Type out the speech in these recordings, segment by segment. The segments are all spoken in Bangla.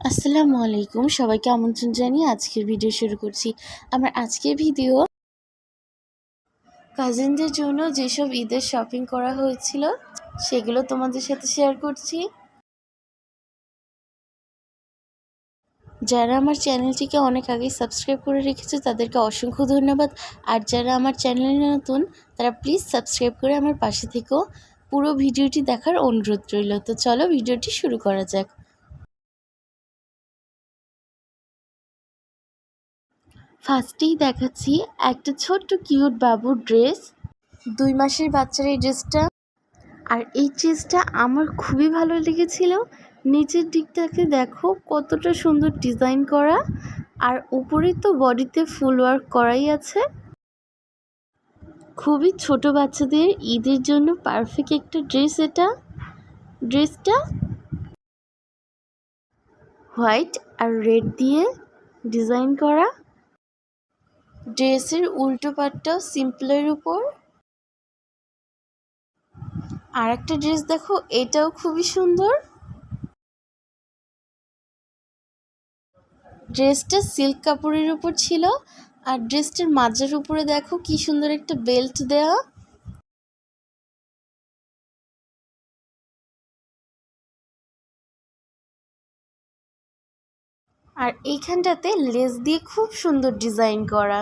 আসসালামু আলাইকুম। সবাইকে আমন্ত্রণ জানিয়ে আজকের ভিডিও শুরু করছি। আমার আজকের ভিডিও কাজিনদের জন্য যেসব ঈদের শপিং করা হয়েছিল, সেগুলো তোমাদের সাথে শেয়ার করছি। যারা আমার চ্যানেলটিকে অনেক আগেই সাবস্ক্রাইব করে রেখেছে, তাদেরকে অসংখ্য ধন্যবাদ। আর যারা আমার চ্যানেলে নতুন, তারা প্লিজ সাবস্ক্রাইব করে আমার পাশে থেকেও পুরো ভিডিওটি দেখার অনুরোধ রইল। তো চলো ভিডিওটি শুরু করা যাক। ফার্স্টেই দেখাচ্ছি একটা ছোট্ট কিউট বাবুর ড্রেস। দুই মাসের বাচ্চার এই ড্রেসটা। আর এই ড্রেসটা আমার খুবই ভালো লেগেছিল। নিচের দিকটাকে দেখো, কতটা সুন্দর ডিজাইন করা। আর উপরে তো বডিতে ফুল ওয়ার্ক করাই আছে। খুবই ছোট বাচ্চাদের ঈদের জন্য পারফেক্ট একটা ড্রেস এটা। ড্রেসটা হোয়াইট আর রেড দিয়ে ডিজাইন করা। ড্রেসের উল্টো পাটটাও সিম্পলের উপর। আর একটা ড্রেস দেখো, এটাও খুবই সুন্দর। ড্রেসটা সিল্ক কাপড়ের উপর ছিল, আর ড্রেসটার মাজার উপরে দেখো কি সুন্দর একটা বেল্ট দেওয়া আর এইখানটাতে লেস দিয়ে খুব সুন্দর ডিজাইন করা।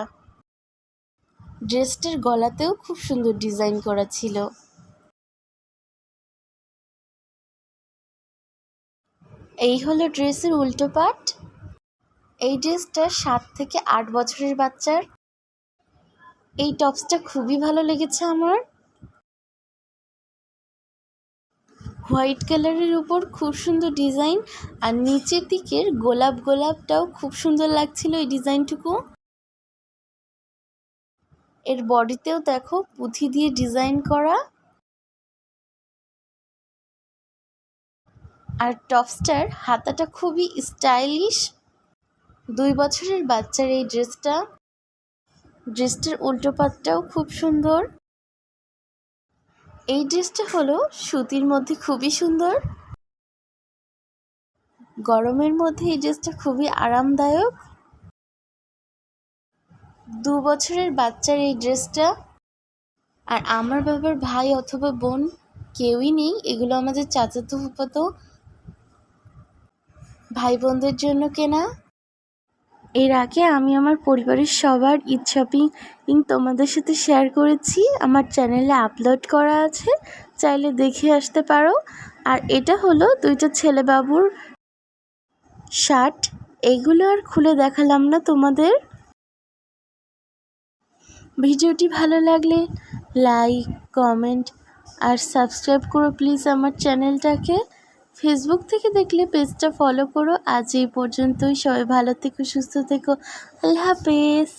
ড্রেসটার গলাতেও খুব সুন্দর ডিজাইন করা ছিল। এই হলো ড্রেসের উল্টো পাট। এই ড্রেসটা সাত থেকে আট বছরের বাচ্চার। এই টপসটা খুবই ভালো লেগেছে আমার। হোয়াইট কালারের উপর খুব সুন্দর ডিজাইন আর নিচের দিকের গোলাপ গোলাপটাও খুব সুন্দর লাগছিল এই ডিজাইনটুকু। এর বডিতেও দেখো পুঁথি দিয়ে ডিজাইন করা। আর টপসটার হাতাটা খুবই স্টাইলিশ দুই বছরের বাচ্চার এই ড্রেসটা ড্রেসটার উল্টো পাতটাও খুব সুন্দর। এই ড্রেসটা হলো সুতির মধ্যে খুবই সুন্দর। গরমের মধ্যে এই ড্রেসটা খুবই আরামদায়ক। দু বছরের বাচ্চার এই ড্রেসটা। আর আমার বাবার ভাই অথবা বোন কেউই নেই, এগুলো আমাদের চাচাতো ফুপাতো ভাই বোনদের জন্য কেনা। এর আগে আমি আমার পরিবারের সবার ঈদ শপিং তোমাদের সাথে শেয়ার করেছি, আমার চ্যানেলে আপলোড করা আছে, চাইলে দেখে আসতে পারো। আর এটা হলো দুইটা ছেলে বাবুর শার্ট এগুলো আর খুলে দেখালাম না তোমাদের। ভিডিওটি ভালো লাগলে লাইক, কমেন্ট আর সাবস্ক্রাইব করো প্লিজ আমার চ্যানেলটাকে। ফেসবুক থেকে দেখলে পেজটা ফলো করো। আজ এই পর্যন্তই। সবাই ভালো থেকো, সুস্থ থেকো। আল্লাহ হাফেজ।